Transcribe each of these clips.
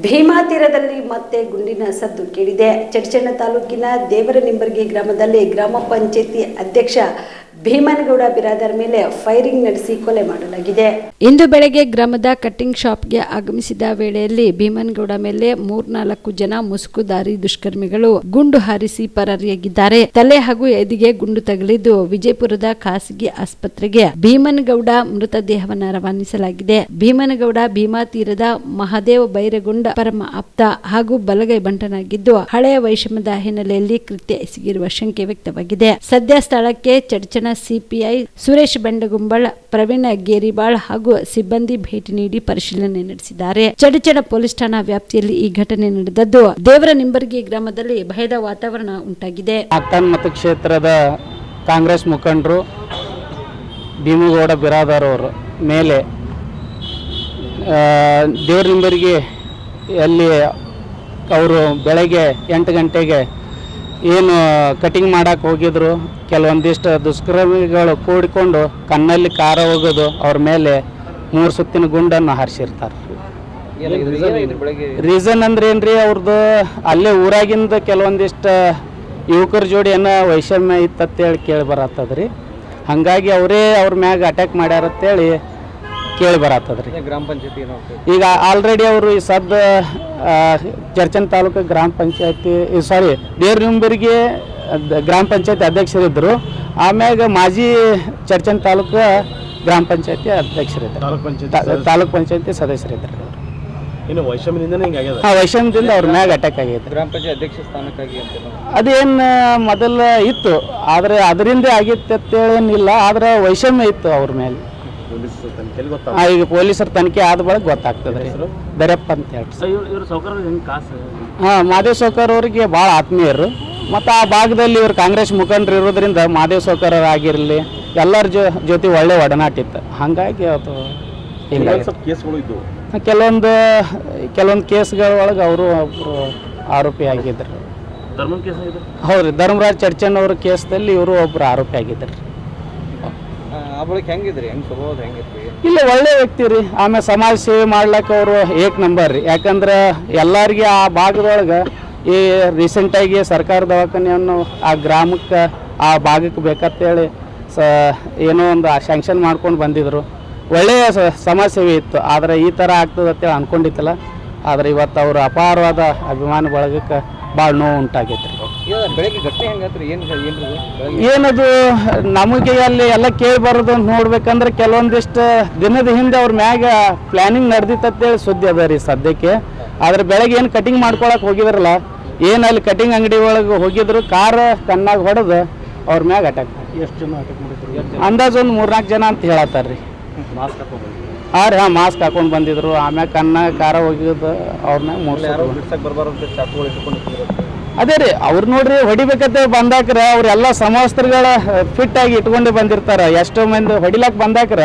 ಭೀಮಾ ತೀರದಲ್ಲಿ ಮತ್ತೆ ಗುಂಡಿನ ಸದ್ದು ಕೇಳಿದೆ. ಚಡ್ಚಣ್ಣ ತಾಲೂಕಿನ ದೇವರನಿಂಬರ್ಗಿ ಗ್ರಾಮದಲ್ಲಿ ಗ್ರಾಮ ಪಂಚಾಯಿತಿ ಅಧ್ಯಕ್ಷ ಭೀಮನಗೌಡ ಬಿರಾದರ್ ಮೇಲೆ ಫೈರಿಂಗ್ ನಡೆಸಿ ಕೊಲೆ ಮಾಡಲಾಗಿದೆ. ಇಂದು ಬೆಳಗ್ಗೆ ಗ್ರಾಮದ ಕಟ್ಟಿಂಗ್ ಶಾಪ್ಗೆ ಆಗಮಿಸಿದ ವೇಳೆಯಲ್ಲಿ ಭೀಮನಗೌಡ ಮೇಲೆ ಮೂರ್ನಾಲ್ಕು ಜನ ಮುಸುಕುದಾರಿ ದುಷ್ಕರ್ಮಿಗಳು ಗುಂಡು ಹಾರಿಸಿ ಪರಾರಿಯಾಗಿದ್ದಾರೆ. ತಲೆ ಹಾಗೂ ಎದಿಗೆ ಗುಂಡು ತಗುಲಿದ್ದು ವಿಜಯಪುರದ ಖಾಸಗಿ ಆಸ್ಪತ್ರೆಗೆ ಭೀಮನಗೌಡ ಮೃತದೇಹವನ್ನ ರವಾನಿಸಲಾಗಿದೆ. ಭೀಮನಗೌಡ ಭೀಮಾ ತೀರದ ಮಹಾದೇವ ಬೈರಗೊಂಡ ಪರಮ ಆಪ್ತ ಹಾಗೂ ಬಲಗೈ ಬಂಟನಾಗಿದ್ದು ಹಳೆಯ ವೈಷಮ್ಯದ ಹಿನ್ನೆಲೆಯಲ್ಲಿ ಕೃತ್ಯ ಎಸಗಿರುವ ಶಂಕೆ ವ್ಯಕ್ತವಾಗಿದೆ. ಸದ್ಯ ಸ್ಥಳಕ್ಕೆ ಚಡ್ಚಣ ಸಿಪಿಐ ಸುರೇಶ್ ಬೆಂಡಗುಂಬಳ, ಪ್ರವೀಣ್ ಗೇರಿಬಾಳ್ ಹಾಗೂ ಸಿಬ್ಬಂದಿ ಭೇಟಿ ನೀಡಿ ಪರಿಶೀಲನೆ ನಡೆಸಿದ್ದಾರೆ. ಚಡಚಡ ಪೊಲೀಸ್ ಠಾಣಾ ವ್ಯಾಪ್ತಿಯಲ್ಲಿ ಈ ಘಟನೆ ನಡೆದದ್ದು. ದೇವರ ನಿಂಬರ್ಗಿ ಗ್ರಾಮದಲ್ಲಿ ಭಯದ ವಾತಾವರಣ ಉಂಟಾಗಿದೆ. ಅಕ್ಕನ್ ಮತಕ್ಷೇತ್ರದ ಕಾಂಗ್ರೆಸ್ ಮುಖಂಡರು ಭೀಮಗೌಡ ಬಿರಾದಾರ್ ಅವರು ಮೇಲೆ ದೇವರಿಂಬರಿಗೆ ಅಲ್ಲಿ ಅವರು ಬೆಳಗ್ಗೆ ಎಂಟು ಗಂಟೆಗೆ ಏನು ಕಟಿಂಗ್ ಮಾಡಕ್ಕೆ ಹೋಗಿದ್ರು ಕೆಲವೊಂದಿಷ್ಟು ದುಷ್ಕರ್ಮಿಗಳು ಕೂಡಿಕೊಂಡು ಕಣ್ಣಲ್ಲಿ ಕಾರ ಹೋಗೋದು ಅವ್ರ ಮೇಲೆ ಮೂರು ಸುತ್ತಿನ ಗುಂಡನ್ನು ಹಾರಿಸಿರ್ತಾರೆ. ರೀಸನ್ ಅಂದ್ರೆ ಏನ್ರಿ ಅವ್ರದ್ದು ಅಲ್ಲೇ ಊರಾಗಿಂದ ಕೆಲವೊಂದಿಷ್ಟು ಯುವಕರ ಜೋಡಿ ಏನೋ ವೈಷಮ್ಯ ಇತ್ತಂತೇಳಿ ಕೇಳಿ ಬರತ್ತದ್ರಿ. ಹಾಗಾಗಿ ಅವರೇ ಅವ್ರ ಮ್ಯಾಗ ಅಟ್ಯಾಕ್ ಮಾಡ್ಯಾರತ್ತೇಳಿ ಕೇಳಿ ಬರತ್ತದ್ರಿ ಗ್ರಾಮ ಪಂಚಾಯತಿ ಈಗ ಆಲ್ರೆಡಿ ಅವರು ಈ ಸದ್ ಚರ್ಚನ್ ತಾಲೂಕು ಗ್ರಾಮ ಪಂಚಾಯತಿ ಸಾರಿ ದೇವ್ರನಿಂಬರಿಗೆ ಗ್ರಾಮ ಪಂಚಾಯತಿ ಅಧ್ಯಕ್ಷರಿದ್ದರು ಆಮ್ಯಾಗ ಮಾಜಿ ಚರ್ಚನ್ ತಾಲೂಕು ಗ್ರಾಮ ಪಂಚಾಯತಿ ಅಧ್ಯಕ್ಷರಿದ್ದರು ತಾಲೂಕ್ ಪಂಚಾಯತಿ ಸದಸ್ಯರಿದ್ದಾರೆ ತಾಲೂಕ್ ಪಂಚಾಯತಿ ಸದಸ್ಯರಿದ್ದರು ಇನ್ನು ವೈಷಮ್ಯದಿಂದನೇ ಹಿಂಗಾಗ್ಯದ ಆ ವೈಷಮ್ಯದಿಂದ ಅವ್ರ ಮ್ಯಾಗ ಅಟ್ಯಾಕ್ ಆಗೈತೆ ಗ್ರಾಮ ಪಂಚಾಯತ್ ಅಧ್ಯಕ್ಷ ಸ್ಥಾನಕ್ಕಾಗಿ ಅಂತ ಅದೇನು ಮೊದಲ ಇತ್ತು ಆದರೆ ಅದರಿಂದ ಆಗಿತ್ತು ಅಂತೇಳೇನಿಲ್ಲ ಆದ್ರೆ ವೈಷಮ್ಯ ಇತ್ತು ಅವ್ರ ಮೇಲೆ ಈಗ ಪೊಲೀಸರ ತನಿಖೆ ಆದ ಬಳಿಕ ಗೊತ್ತಾಗ್ತದೆ? ದರ್ಯಪ್ಪ ಅಂತ ಹೇಳಿ ಹಾಂ ಮಾದೇವ್ ಸೌಕರ್ ಅವರಿಗೆ ಭಾಳ ಆತ್ಮೀಯರು. ಮತ್ತು ಆ ಭಾಗದಲ್ಲಿ ಇವರು ಕಾಂಗ್ರೆಸ್ ಮುಖಂಡರು ಇರೋದ್ರಿಂದ ಮಾದೇವ್ ಸೌಕರ್ ಆಗಿರಲಿ ಎಲ್ಲರ ಜೊ ಜೊತೆ ಒಳ್ಳೆ ಒಡನಾಟ ಇತ್ತು ಹಾಗಾಗಿ ಅದು ಕೆಲವೊಂದು ಕೆಲವೊಂದು ಕೇಸ್ಗಳ ಒಳಗೆ ಅವರು ಒಬ್ಬರು ಆರೋಪಿ ಆಗಿದ್ದರು ಹೌದು ರೀ ಧರ್ಮರಾಜ್ ಚರ್ಚನ್ ಅವ್ರ ಕೇಸ್ದಲ್ಲಿ ಇವರು ಒಬ್ಬರು ಆರೋಪಿ ಆಗಿದ್ದರು ಆ ಬಳಿಕ ಹೆಂಗಿದ್ರಿ? ಹೆಂಗ್ ಸ್ವಭಾವ ಇಲ್ಲ, ಒಳ್ಳೆ ವ್ಯಕ್ತಿ ರೀ. ಆಮೇಲೆ ಸಮಾಜ ಸೇವೆ ಮಾಡ್ಲಿಕ್ಕೆ ಅವರು ಏಕ್ ನಂಬರ್ ರೀ. ಯಾಕಂದ್ರೆ ಎಲ್ಲರಿಗೆ ಆ ಭಾಗದೊಳಗೆ ಈ ರೀಸೆಂಟಾಗಿ ಸರ್ಕಾರ ದವಾಖಾನೆಯನ್ನು ಆ ಗ್ರಾಮಕ್ಕೆ ಆ ಭಾಗಕ್ಕೆ ಬೇಕಂತೇಳಿ ಸ ಏನೋ ಒಂದು ಶಾಂಕ್ಷನ್ ಮಾಡ್ಕೊಂಡು ಬಂದಿದ್ರು. ಒಳ್ಳೆಯ ಸಮಾಜ ಸೇವೆ ಇತ್ತು. ಆದರೆ ಈ ಥರ ಆಗ್ತದೆ ಅಂತೇಳಿ ಅಂದ್ಕೊಂಡಿತ್ತಲ್ಲ ಆದರೆ ಇವತ್ತು ಅವರು ಅಪಾರವಾದ ಅಭಿಮಾನ ಬಳಗಕ್ಕೆ ಭಾಳ ನೋವು ಉಂಟಾಗೈತೆ ರೀ. ಏನದು ನಮಗೆ ಅಲ್ಲಿ ಎಲ್ಲ ಕೇಳಿ ಬರೋದು ಅಂತ ನೋಡ್ಬೇಕಂದ್ರೆ ಕೆಲವೊಂದಿಷ್ಟು ದಿನದ ಹಿಂದೆ ಅವ್ರ ಮ್ಯಾಗ ಪ್ಲಾನಿಂಗ್ ನಡೆದಿತ್ತಂತೇಳಿ ಸುದ್ದಿ ಅದ ರೀ ಸದ್ಯಕ್ಕೆ. ಆದ್ರೆ ಬೆಳಗ್ಗೆ ಏನು ಕಟಿಂಗ್ ಮಾಡ್ಕೊಳಕ್ ಹೋಗಿದ್ರಲ್ಲ ಏನು ಅಲ್ಲಿ ಕಟಿಂಗ್ ಅಂಗಡಿ ಒಳಗೆ ಹೋಗಿದ್ರು ಕಾರ್ ಕಣ್ಣಾಗ ಹೊಡೆದು ಅವ್ರ ಮ್ಯಾಗ ಅಟ್ಯಾಕ್ ಎಷ್ಟು ಜನ ಅಟ್ಯಾಕ್ ಮಾಡಿದ್ರು? ಅಂದಾಜು ಒಂದು ಮೂರ್ನಾಲ್ಕು ಜನ ಅಂತ ಹೇಳತ್ತಾರ ರೀ ಮಾಸ್ಕ್ ಹಾಕೊಂಡು ಆ ರೀ ಹಾಂ ಮಾಸ್ಕ್ ಹಾಕೊಂಡು ಬಂದಿದ್ರು. ಆಮ್ಯಾಗ ಕನ್ನ ಕಾರ ಹೋಗಿದ್ದು ಅವ್ರನ್ನ ಮೂರು. ಅದೇ ರೀ ಅವ್ರು ನೋಡ್ರಿ ಹೊಡಿಬೇಕಂತ ಬಂದಾಕ್ರ ಅವ್ರೆಲ್ಲ ಸಮವಸ್ತ್ರಗಳ ಫಿಟ್ ಆಗಿ ಇಟ್ಕೊಂಡೇ ಬಂದಿರ್ತಾರೆ. ಎಷ್ಟೋ ಮಂದಿ ಹೊಡಿಲಾಕ್ ಬಂದಾಕ್ರ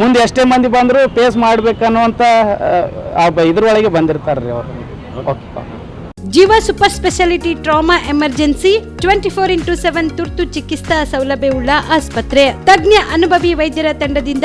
ಮುಂದೆ ಎಷ್ಟೇ ಮಂದಿ ಬಂದ್ರು ಫೇಸ್ ಮಾಡ್ಬೇಕನ್ನುವಂತ ಆ, ಆ ಬಂದಿರ್ತಾರೆ ಇದ್ರೊಳಗೆ ಬಂದಿರ್ತಾರ್ರಿ ಅವ್ರು. Jeeva super speciality trauma emergency twenty four into seven ತುರ್ತು ಚಿಕಿತ್ಸಾ ಸೌಲಭ್ಯವುಳ್ಳ ಆಸ್ಪತ್ರೆ. ತಜ್ಞ ಅನುಭವಿ ವೈದ್ಯರ ತಂಡದಿಂದ